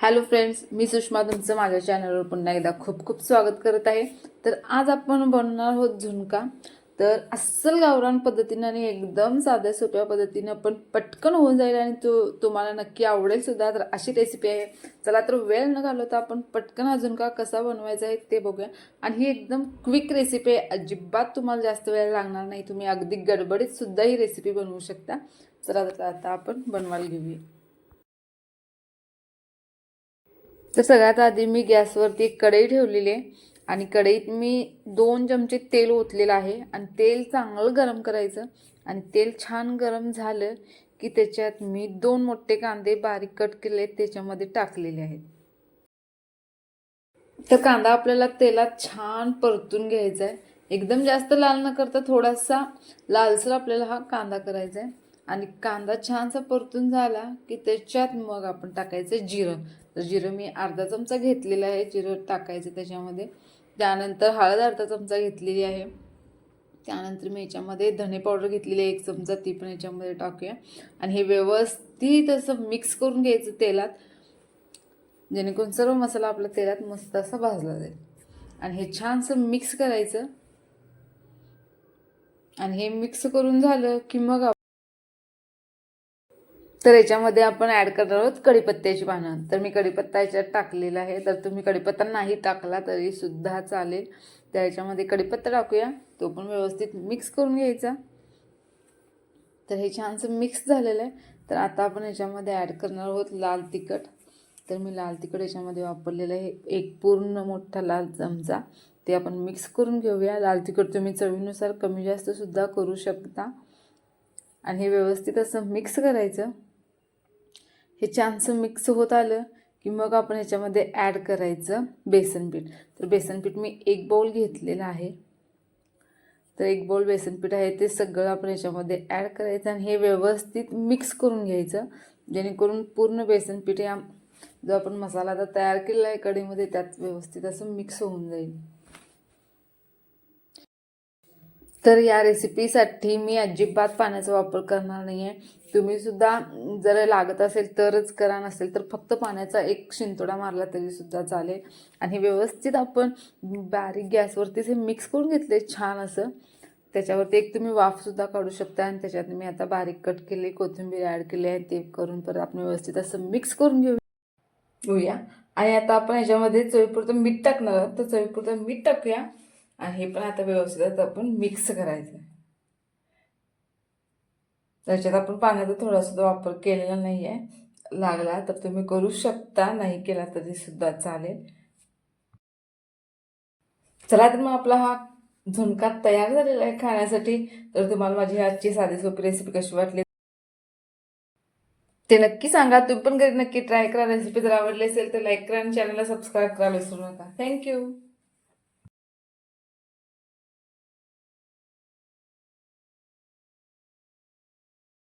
Hello friends मी सुषमा तुमचं माझ्या चॅनलवर पुन्हा एकदा खूप खूप स्वागत करत आहे. तर आज आपण बनवणार आहोत झुणका. तर अस्सल गावरान पद्धतीनं आणि एकदम साध्या सोप्या पद्धतीनं पण पटकन होऊन जाईल आणि तो तुम्हाला नक्की आवडेल सुद्धा. तर अशी रेसिपी आहे. चला तर वेळ न घालवता आपण पटकन हा झुणका कसा बनवायचा आहे ते बघूया. आणि ही एकदम क्विक रेसिपी आहे. अजिबात तुम्हाला जास्त वेळ लागणार नाही. तुम्ही अगदी गडबडीत सुद्धा ही रेसिपी बनवू शकता. चला तर आता आपण बनवायला घेऊया. तर सगळ्यात आधी मी गॅसवरती एक कढई ठेवलेली आहे. आणि कढईत मी दोन चमचे तेल ओतलेलं आहे. आणि तेल चांगलं गरम करायचं. आणि तेल छान गरम झालं की त्याच्यात मी दोन मोठे कांदे बारीक कट केले त्याच्यामध्ये टाकलेले आहेत. तर कांदा आपल्याला तेलात छान परतून घ्यायचा आहे. एकदम जास्त लाल न करता थोडासा लालसर आपल्याला हा कांदा करायचा आहे. आणि कांदा छानसा परतून झाला की त्याच्यात मग आपण टाकायचं जिरं. तर जिरं मी अर्धा चमचा घेतलेला आहे जिरं टाकायचं त्याच्यामध्ये. त्यानंतर हळद अर्धा चमचा घेतलेली आहे. त्यानंतर मी याच्यामध्ये धने पावडर घेतलेली आहे एक चमचा ती पण याच्यामध्ये टाकूया. आणि हे व्यवस्थित असं मिक्स करून घ्यायचं तेलात. जेणेकरून सर्व मसाला आपल्या तेलात मस्त असा भाजला जाईल. आणि हे छानसं मिक्स करायचं. आणि हे मिक्स करून झालं की मग तर याच्यामध्ये आपण ॲड करणार आहोत कढीपत्त्याची पानं. तर मी कढीपत्ता याच्यात टाकलेला आहे. तर तुम्ही कढीपत्ता नाही टाकला तरी सुद्धा चालेल. तर याच्यामध्ये कढीपत्ता टाकूया. तो पण व्यवस्थित मिक्स करून घ्यायचा. तर हे छानसं मिक्स झालेलं आहे. तर आता आपण याच्यामध्ये ॲड करणार आहोत लाल तिखट. तर मी लाल तिखट याच्यामध्ये वापरलेलं आहे. एक पूर्ण मोठा लाल चमचा. ते आपण मिक्स करून घेऊया. लाल तिखट तुम्ही चवीनुसार कमी जास्तसुद्धा करू शकता. आणि हे व्यवस्थित असं मिक्स करायचं. हे छानसं मिक्स होत आलं की मग आपण ह्याच्यामध्ये ॲड करायचं बेसन पीठ. तर बेसन पीठ मी एक बाउल घेतलेलं आहे. तर एक बाउल बेसन पीठ आहे ते सगळं आपण ह्याच्यामध्ये ॲड करायचं आणि हे व्यवस्थित मिक्स करून घ्यायचं. जेणेकरून पूर्ण बेसन पीठ या जो आपण मसाला आता तयार केलेला आहे कढीमध्ये त्यात व्यवस्थित असं मिक्स होऊन जाईल. तर या रेसिपीसाठी मी अजिबात पाण्याचा वापर करणार नाही आहे तुम्ही सुद्धा जर लागत असेल तरच करा नसेल तर फक्त पाण्याचा एक शिंतोडा मारला तरी सुद्धा चालेल. आणि हे व्यवस्थित आपण बारीक गॅसवरतीच हे मिक्स करून घेतले छान असं. त्याच्यावरती एक तुम्ही वाफसुद्धा काढू शकता आणि त्याच्यात मी आता बारीक कट केले कोथिंबीर ॲड केली आहे ते करून परत आपण व्यवस्थित असं मिक्स करून घेऊ. घेऊया. आणि आता आपण याच्यामध्ये चवीपुरतं मीठ टाकणार तर चवीपुरतं मीठ टाकूया. आणि हे पण आता व्यवस्थित आपण मिक्स करायचं त्याच्यात आपण पाण्याचा थोडासा वापर केलेला नाही आहे लागला तर तुम्ही करू शकता नाही केला तरी सुद्धा चालेल. चला तर मग आपला हा झुणका तयार झालेला आहे खाण्यासाठी. तर तुम्हाला माझी आजची साधी सोपी रेसिपी कशी वाटली? ते नक्की सांगा. तुम्ही पण घरी नक्की ट्राय करा. रेसिपी जर आवडली असेल तर लाईक करा आणि चॅनलला सबस्क्राईब करायला विसरू नका. थँक्यू